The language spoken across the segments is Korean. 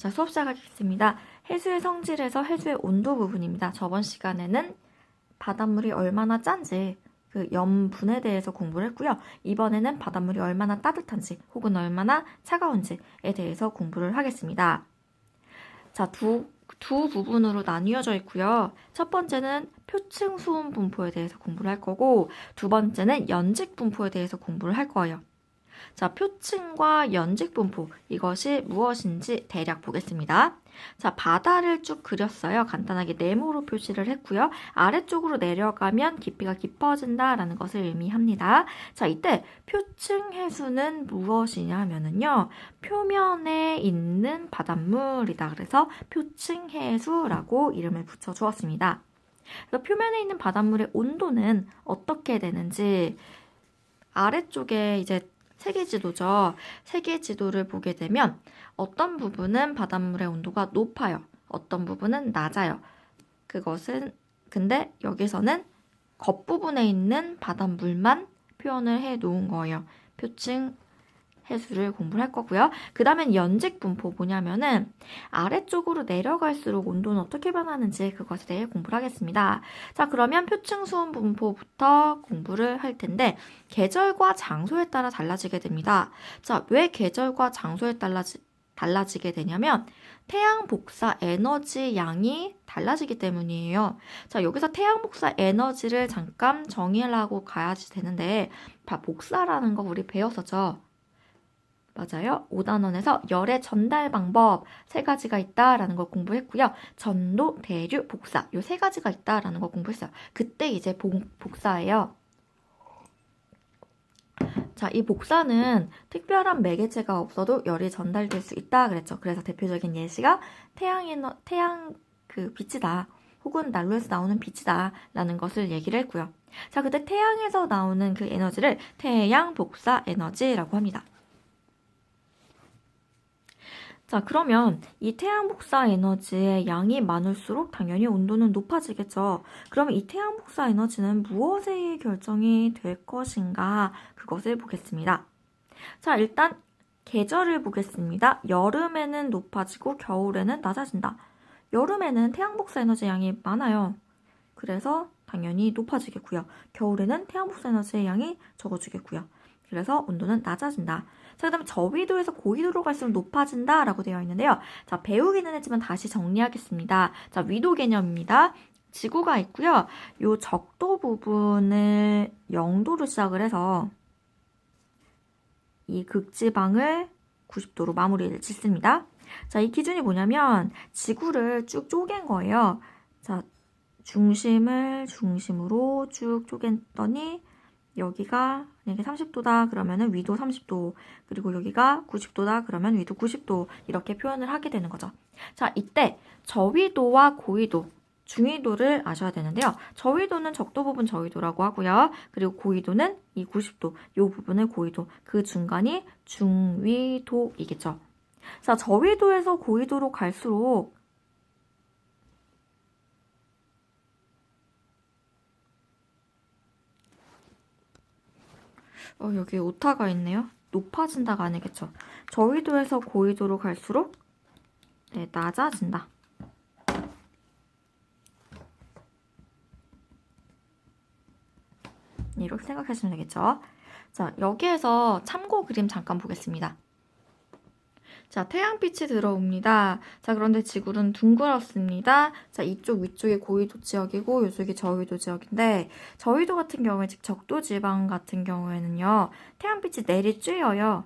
자, 수업 시작하겠습니다. 해수의 성질에서 해수의 온도 부분입니다. 저번 시간에는 바닷물이 얼마나 짠지 그 염분에 대해서 공부를 했고요. 이번에는 바닷물이 얼마나 따뜻한지 혹은 얼마나 차가운지에 대해서 공부를 하겠습니다. 자, 두, 두 부분으로 나뉘어져 있고요. 첫 번째는 표층 수온 분포에 대해서 공부를 할 거고 두 번째는 연직 분포에 대해서 공부를 할 거예요. 자, 표층과 연직 분포 이것이 무엇인지 대략 보겠습니다. 자, 바다를 쭉 그렸어요. 간단하게 네모로 표시를 했고요. 아래쪽으로 내려가면 깊이가 깊어진다라는 것을 의미합니다. 자, 이때 표층 해수는 무엇이냐면은요. 표면에 있는 바닷물이다. 그래서 표층 해수라고 이름을 붙여 주었습니다. 그래서 표면에 있는 바닷물의 온도는 어떻게 되는지 아래쪽에 이제 세계 지도죠. 세계 지도를 보게 되면 어떤 부분은 바닷물의 온도가 높아요. 어떤 부분은 낮아요. 그것은 근데 여기서는 겉부분에 있는 바닷물만 표현을 해 놓은 거예요. 표층 해수를 공부를 할 거고요. 그 다음엔 연직 분포 뭐냐면은 아래쪽으로 내려갈수록 온도는 어떻게 변하는지 그것에 대해 공부를 하겠습니다. 자, 그러면 표층 수온 분포부터 공부를 할 텐데 계절과 장소에 따라 달라지게 됩니다. 자, 왜 계절과 장소에 달라지, 달라지게 되냐면 태양 복사 에너지 양이 달라지기 때문이에요. 자, 여기서 태양 복사 에너지를 잠깐 정의하려고 가야지 되는데 봐, 복사라는 거 우리 배웠었죠. 맞아요. 5단원에서 열의 전달 방법 세 가지가 있다라는 걸 공부했고요. 전도, 대류, 복사 요 세 가지가 있다라는 걸 공부했어요. 그때 이제 복, 복사예요. 자, 이 복사는 특별한 매개체가 없어도 열이 전달될 수 있다 그랬죠. 그래서 대표적인 예시가 태양 에너 태양 그 빛이다. 혹은 난로에서 나오는 빛이다라는 것을 얘기를 했고요. 자, 그때 태양에서 나오는 그 에너지를 태양 복사 에너지라고 합니다. 자, 그러면 이 태양 복사 에너지의 양이 많을수록 당연히 온도는 높아지겠죠. 그러면 이 태양 복사 에너지는 무엇에 의해 결정이 될 것인가? 그것을 보겠습니다. 자, 일단 계절을 보겠습니다. 여름에는 높아지고 겨울에는 낮아진다. 여름에는 태양 복사 에너지 양이 많아요. 그래서 당연히 높아지겠고요. 겨울에는 태양 복사 에너지의 양이 적어지겠고요. 그래서 온도는 낮아진다. 자, 그 다음에 저위도에서 고위도로 갈수록 높아진다 라고 되어 있는데요. 자, 배우기는 했지만 다시 정리하겠습니다. 자, 위도 개념입니다. 지구가 있고요. 요 적도 부분을 0도로 시작을 해서 이 극지방을 90도로 마무리를 짓습니다. 자, 이 기준이 뭐냐면 지구를 쭉 쪼갠 거예요. 자, 중심을 중심으로 쭉 쪼갰더니 여기가 만약에 30도다 그러면은 위도 30도 그리고 여기가 90도다 그러면 위도 90도 이렇게 표현을 하게 되는 거죠. 자, 이때 저위도와 고위도 중위도를 아셔야 되는데요. 저위도는 적도 부분 저위도라고 하고요. 그리고 고위도는 이 90도, 이 부분을 고위도, 그 중간이 중위도이겠죠. 자, 저위도에서 고위도로 갈수록 어, 여기 오타가 있네요. 높아진다가 아니겠죠. 저위도에서 고위도로 갈수록 네, 낮아진다. 이렇게 생각하시면 되겠죠. 자, 여기에서 참고 그림 잠깐 보겠습니다. 자, 태양빛이 들어옵니다. 자, 그런데 지구는 둥그렇습니다. 자, 이쪽 위쪽이 고위도 지역이고 이쪽이 저위도 지역인데 저위도 같은 경우에 즉 적도 지방 같은 경우에는요. 태양빛이 내리쬐어요.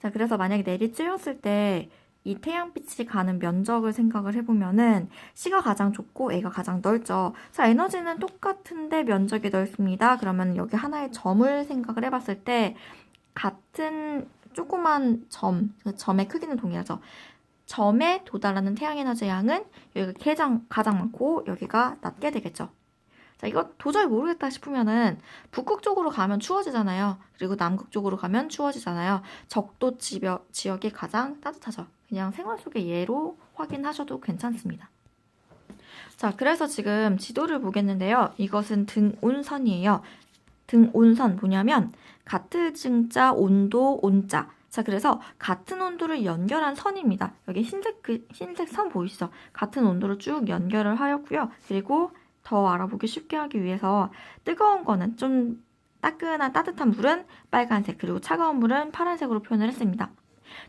자, 그래서 만약에 내리쬐었을 때 이 태양빛이 가는 면적을 생각을 해보면은 C가 가장 좁고 A가 가장 넓죠. 자, 에너지는 똑같은데 면적이 넓습니다. 그러면 여기 하나의 점을 생각을 해봤을 때 같은 조그만 점, 그 점의 크기는 동일하죠. 점에 도달하는 태양 에너지 양은 여기가 가장, 가장 많고 여기가 낮게 되겠죠. 자, 이거 도저히 모르겠다 싶으면은 북극 쪽으로 가면 추워지잖아요. 그리고 남극 쪽으로 가면 추워지잖아요. 적도 지역, 지역이 가장 따뜻하죠. 그냥 생활 속의 예로 확인하셔도 괜찮습니다. 자, 그래서 지금 지도를 보겠는데요. 이것은 등온선이에요. 등 온선 뭐냐면 같은 증자 온도 온자 자, 그래서 같은 온도를 연결한 선입니다. 여기 흰색 그 흰색 선 보이시죠? 같은 온도를 쭉 연결을 하였고요. 그리고 더 알아보기 쉽게 하기 위해서 뜨거운 거는 좀 따끈한 따뜻한 물은 빨간색 그리고 차가운 물은 파란색으로 표현을 했습니다.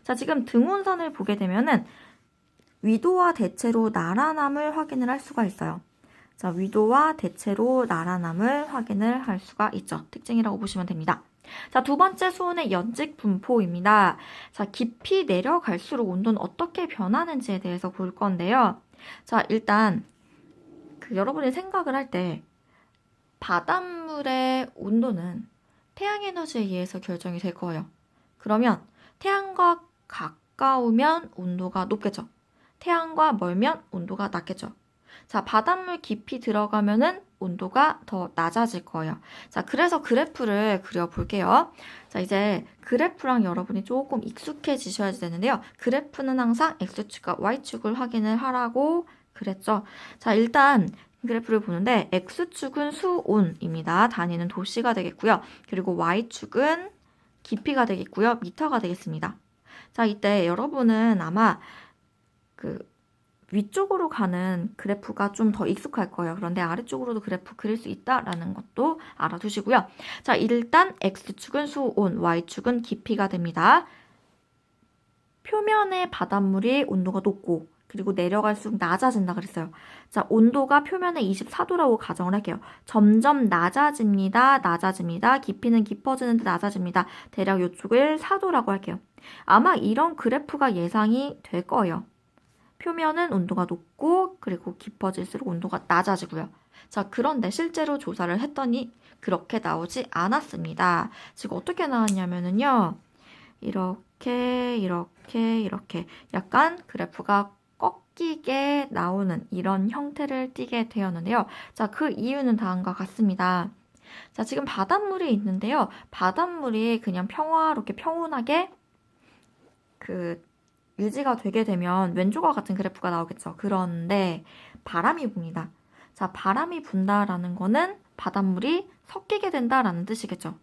자, 지금 등온선을 보게 되면은 위도와 대체로 나란함을 확인을 할 수가 있어요. 자, 위도와 대체로 나란함을 확인을 할 수가 있죠. 특징이라고 보시면 됩니다. 자, 두 번째 수온의 연직 분포입니다. 자, 깊이 내려갈수록 온도는 어떻게 변하는지에 대해서 볼 건데요. 자, 일단 그 여러분이 생각을 할 때 바닷물의 온도는 태양 에너지에 의해서 결정이 될 거예요. 그러면 태양과 가까우면 온도가 높겠죠. 태양과 멀면 온도가 낮겠죠. 자, 바닷물 깊이 들어가면은 온도가 더 낮아질 거예요. 자, 그래서 그래프를 그려볼게요. 자, 이제 그래프랑 여러분이 조금 익숙해지셔야 되는데요. 그래프는 항상 X축과 Y축을 확인을 하라고 그랬죠. 자, 일단 그래프를 보는데 X축은 수온입니다. 단위는 도시가 되겠고요. 그리고 Y축은 깊이가 되겠고요. 미터가 되겠습니다. 자, 이때 여러분은 아마 그 위쪽으로 가는 그래프가 좀 더 익숙할 거예요. 그런데 아래쪽으로도 그래프 그릴 수 있다라는 것도 알아두시고요. 자, 일단 X축은 수온, Y축은 깊이가 됩니다. 표면의 바닷물이 온도가 높고 그리고 내려갈수록 낮아진다 그랬어요. 자, 온도가 표면에 24도라고 가정을 할게요. 점점 낮아집니다. 낮아집니다. 깊이는 깊어지는데 낮아집니다. 대략 요쪽을 4도라고 할게요. 아마 이런 그래프가 예상이 될 거예요. 표면은 온도가 높고 그리고 깊어질수록 온도가 낮아지고요. 자, 그런데 실제로 조사를 했더니 그렇게 나오지 않았습니다. 지금 어떻게 나왔냐면은요. 이렇게 이렇게 이렇게 약간 그래프가 꺾이게 나오는 이런 형태를 띠게 되었는데요. 자, 그 이유는 다음과 같습니다. 자, 지금 바닷물이 있는데요. 바닷물이 그냥 평화롭게 평온하게 그 유지가 되게 되면 왼쪽과 같은 그래프가 나오겠죠. 그런데 바람이 붑니다. 자, 바람이 분다라는 거는 바닷물이 섞이게 된다라는 뜻이겠죠.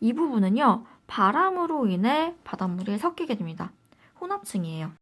이 부분은요, 바람으로 인해 바닷물이 섞이게 됩니다. 혼합층이에요.